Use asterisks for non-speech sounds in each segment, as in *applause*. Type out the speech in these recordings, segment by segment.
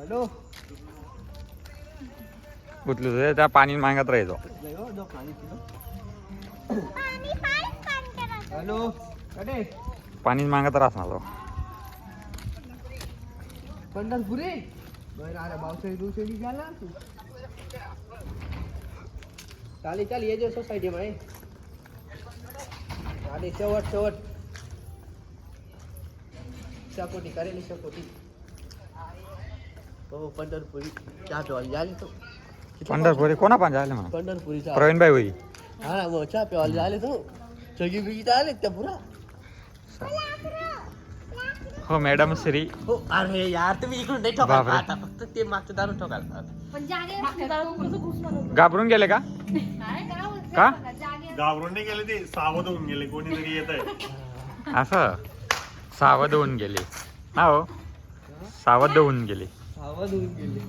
Hello. उचलू दे त्या पाणी मागत राहायचो हो. हॅलो. कडे पाणी मागत राहणार तो. पंढरपुरी? बरं अरे भाऊसाहेब दिवशी गेला तू. चालेल चाल ये जो सोसायटी मध्ये. चालेल शेवट शेवट. शकोटी करेल शकोटी. पंढरपुरी चहा प्यावाला झाले तो. पंढरपुरी? कोणा पण झाले म्हणा? पंढरपुरीचा प्रवीणबाई होई. हा वो चहा प्यावाला झाले तो. चगी बिगी तर आले त्या पुरा. हो मॅडम श्री. हो अरे यार तुम्ही इकडून नाही बापरे. ठोकायला आता फक्त ते मागचं दारू ठोकायला घाबरून गेले का? का? घाबरून नाही गेले ते सावध होऊन गेले कोणीतरी येत आहे असं? सावध होऊन गेले. हा हो. सावध होऊन गेले. सावध होऊन गेले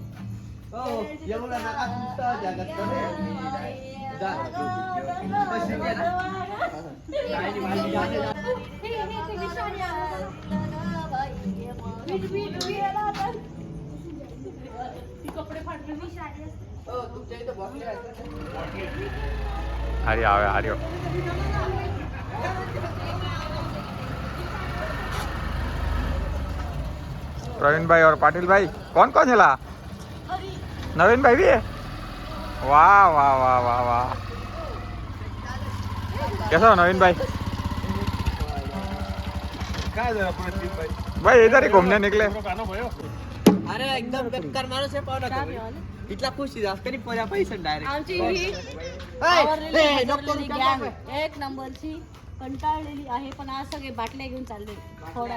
हो एवढा नका तुमचा जगात करे. जा. बसून घ्या ना. काय नाही, माझी गाडी जा. हो, तुमच्या इथं बॉटली आहेत का? अरे आवे अरे प्रवीण भाई और पाटिल भाई। कौन कौन चला नवीन भाई भी है? वाह वाह वाह वाह वाह। कैसा हो नवीन भाई? काय झालं प्रदीप भाई भाई इधर ही घूमने निकले। कानो भयो अरे एकदम बेकार माणूस आहे पाहुणा तुम्ही. इथला खुशी जास्त तरी पैसे डायरेक्ट आमची ही एक नंबरची. कंटाळलेली आहे पण आज सगळे बाटल्या घेऊन चालले. थोड्या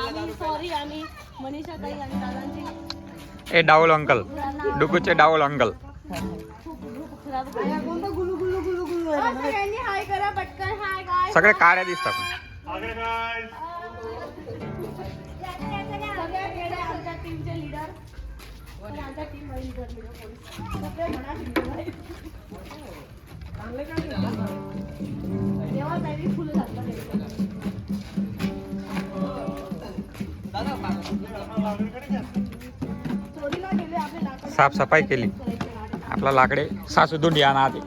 आम्ही सॉरी आम्ही मनीषा ताई आणि दादांची ए डाउल अंकल. डुकूचे डाउल अंकल. खूप खूप खराब सगळ्यांनी हाय करा पटकन. हाय गाय सगळे काळ्या दिसतात. आमच्या टीमचे लीडर पण आमच्या टीम लीडर सगळे म्हणा leader आहेत. साफसफाई केली. आपला लाकडे सासू दुंडी आणा आधी.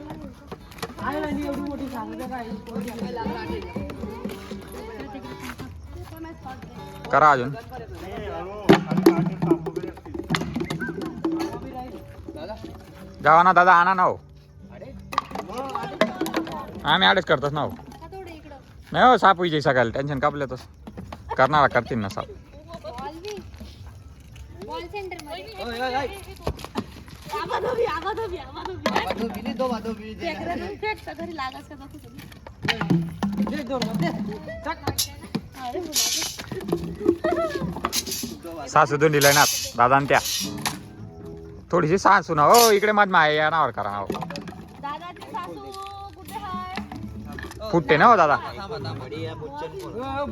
करा अजून. जावा ना दादा आणा ना हो. आम्ही आडेच करतोच ना हो. नाही हो साप विजय सकाळी. टेन्शन कापलेतच करणारा करतील ना साप. बॉल ओय. आवाज हवी आवाज हवी आवाज हवी वादो बिली, दो वादो बिली दे. फेकलं तर घरी लागास का बघू तुम्ही दे, दोन वादे. अरे मुलाचे. दो वादो. सासू दुंडीला ना दादा त्या. थोडीशी सासू ना हो इकडे मध माय या नावावर करा हो दादाची सासू कुठे हाय? फुटते ना हो दादा?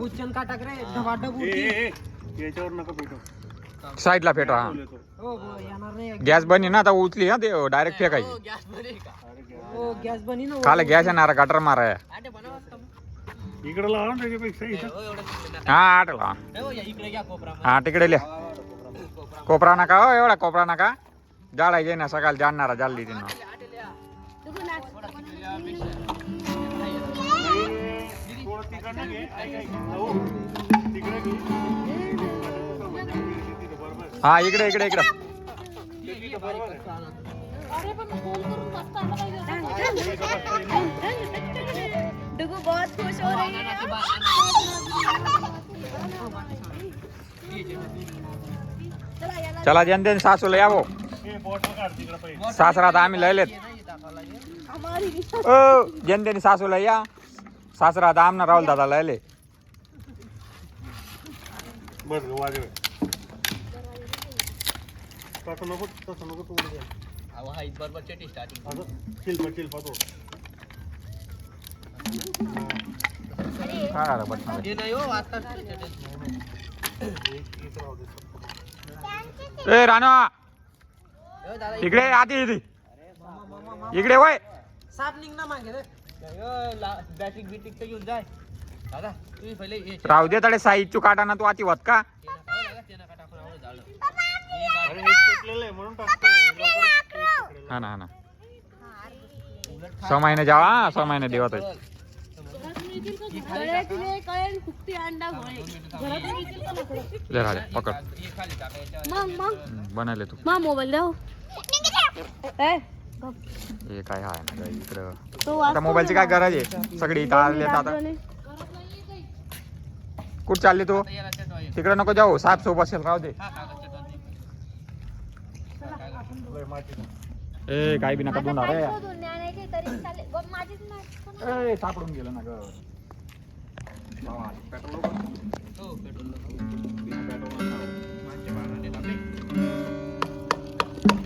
बुच्चन रे याच्यावर नका साईडला हा. नाही गॅस बनी ना आता उचली हा ते डायरेक्ट फेकायची. गॅस बनी का? हो गॅस बनी ना काल गॅस येणार गटर माराय. आटे बनवा असतं मग. इकडे लावा ना त्याच्यापेक्षा इथं. हो. हा आटला हो, या इकडे घ्या कोपरा हा तिकडे लिहा. कोपरा नका हो एवढा कोपरा नका. जाळायचे ना सकाळ जाणणारा जाल्ली तिनं. तिकडे हा इकडे इकडे इकडे. डुगू बहुत खुश हो रही है चला जनतेन सासूला यावो ए, बॉटल आम्ही लयलेत. हमारी ओ जनतेने सासूला या. तर आमना राहुल दादा लयले बस वाजवे. तसं नको तसं नको तू उडे. अहो, हा इथं बरोबर चेटी स्टार्टिंग असं चिल्प चिल्प तो. काय बट नाही आता इथं राहू दे. ए राणा इकडे आधी इथे इकडे वय. साप निघ ना मागे रे. बॅटरी बिटिक तर घेऊन जाय. दादा तुम्ही पहिले हे राहू दे तडे साईजचू काटा ना तू आती वत का? ते नका, हो, दादा, ते नका टाकून आवडत अरे हे हा ना हा ना. सहा महिने जेव्हा हा, सहा महिने? ले राहिले पकड. बनवले तू. मोबाईल द्या हो. काय ना इकडं. आता मोबाईलची ना. काय गरज आहे? सगळी इथं आले आता. कुठं चालली तू? तिकडे नको जाऊ साहेब सोबत असेल राहू दे. ए काही बी नका अरे. ए सापडून गेलं ना ग. बाबा, पेट्रोल नको?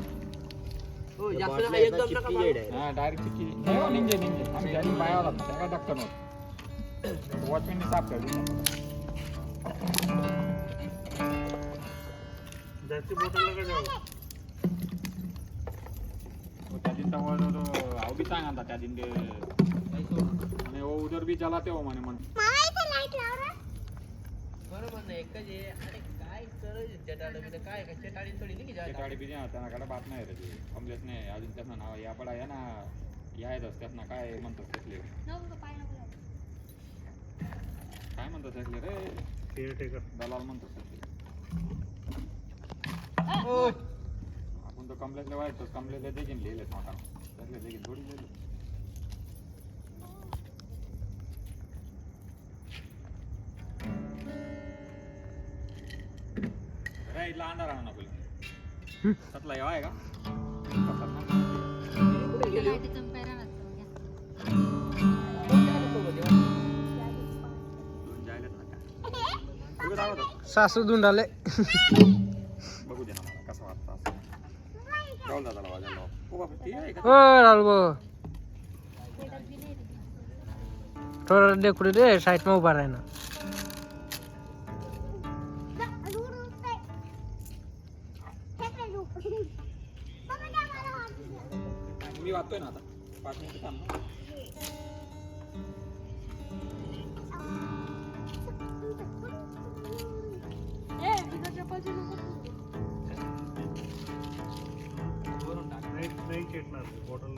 हो, जास्त नका, एकदम नका मारू. डायरेक्ट चिक्की नाही हो आम्ही पायावर त्या काय डॉक्टर नव्हतं वॉचमॅनने साफ ठेवली जास्ती बॉटल नका जाऊ. त्या दिन आव बी सांग आता त्या दिन ते आणि वो उधर भी चला ते हो म्हणे. म्हण बरोबर नाही एकच आहे अरे काय चटाडं बिटं काय काय चटाडी थोडी नाही जायला? गाडी बी नाही बात नाही रे ते. कमलेच नाही अजून त्याचं नाव या पडा या ना. या येत त्यातना काय म्हणतात त्यातले? काय म्हणतात त्यातले रे? केअरटेकर दलाल म्हणतात त्यातले. तर कमलेतले वाईट कमलेतले देखील लिहिले मोठा त्यातले देखील थोडी लिहिले इथला अंधार आणा ना पहिले. त्यातला येवा आहे का? त्यातला ना. *laughs* डेकुरी रे साइडमा उभा रहेन मी वाचतोय ना आता पाच मिनिटं थांब హోటల్